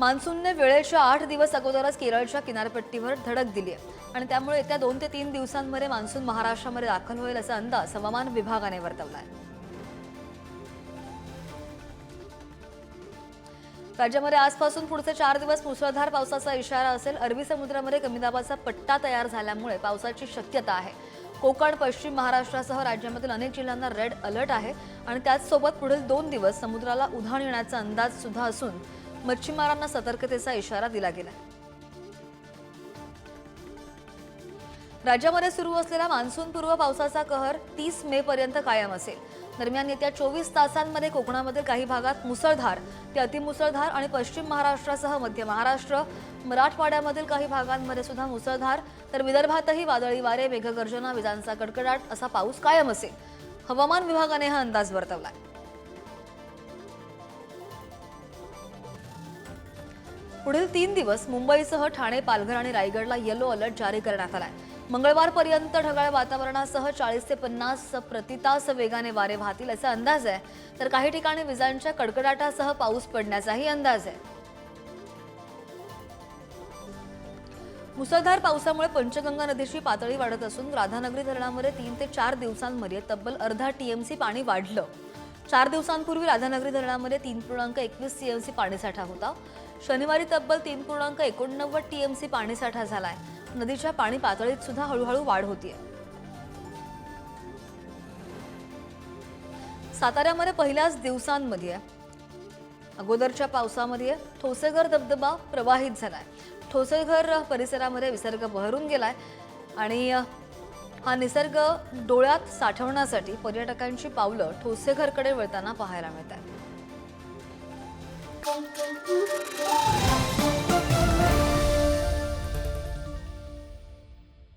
मान्सूनने वेळेच्या आठ दिवस अगोदरच केरळच्या किनारपट्टीवर धडक दिली आहे. आणि त्यामुळे येत्या दोन ते तीन दिवसांमध्ये मान्सून महाराष्ट्रामध्ये दाखल होईल असा अंदाज हवामान विभागाने वर्तवला आहे राज्यामध्ये आजपासून पुढचे चार दिवस मुसळधार पावसाचा इशारा असेल. अरबी समुद्रामध्ये कमी दाबाचा पट्टा तयार झाल्यामुळे पावसाची शक्यता आहे. कोकण पश्चिम महाराष्ट्रासह राज्यामधील अनेक जिल्ह्यांना रेड अलर्ट आहे. आणि त्याचसोबत पुढील दोन दिवस समुद्राला उधाण येण्याचा अंदाज सुद्धा असून मच्छीमारांना सतर्कतेचा इशारा दिला गेला राज्यामध्ये सुरू असलेला मान्सूनपूर्व पावसाचा कहर तीस मे पर्यंत कायम असेल. दरम्यान येत्या चोवीस तासांमध्ये कोकणामधील काही भागात मुसळधार ते अतिमुसळधार आणि पश्चिम महाराष्ट्रासह मध्य महाराष्ट्र मराठवाड्यामधील काही भागांमध्ये सुद्धा मुसळधार तर विदर्भातही वादळी वारे मेघगर्जना विजांचा कडकडाट असा पाऊस कायम असेल. हवामान विभागाने हा अंदाज वर्तवलाय. पुढील तीन दिवस मुंबईसह ठाणे पालघर आणि रायगडला येलो अलर्ट जारी करण्यात आलाय. मंगळवारपर्यंत ढगाळ वातावरणासह चाळीस ते पन्नास प्रतितास वेगाने वारे वाहतील असा अंदाज आहे. तर काही ठिकाणी विजांच्या कडकडाटासह पाऊस पडण्याचाही अंदाज आहे. मुसळधार पावसामुळे पंचगंगा नदीची पातळी वाढत असून राधानगरी धरणामध्ये तीन ते चार दिवसांमध्ये तब्बल अर्धा टीएमसी पाणी वाढलं. चार दिवसांपूर्वी राधानगरी धरणामध्ये तीन पूर्णांक एकवीस टीएमसी पाणीसाठा होता. शनिवारी तब्बल तीन पूर्णांक एकोणनव्वद टीएमसी पाणीसाठा झालाय. नदीच्या पाणी पातळीत सुद्धा हळूहळू वाढ होतीये. साताऱ्यामध्ये पहिल्याच दिवसांमध्ये अगोदरच्या पावसामध्ये ठोसेघर धबधबा प्रवाहित झालाय. ठोसेघर परिसरामध्ये विसर्ग बहरून गेलाय आणि हा निसर्ग डोळ्यात साठवण्यासाठी पर्यटकांची पावलं ठोसेघरकडे वळताना पाहायला मिळत Bom, bom, bom, bom.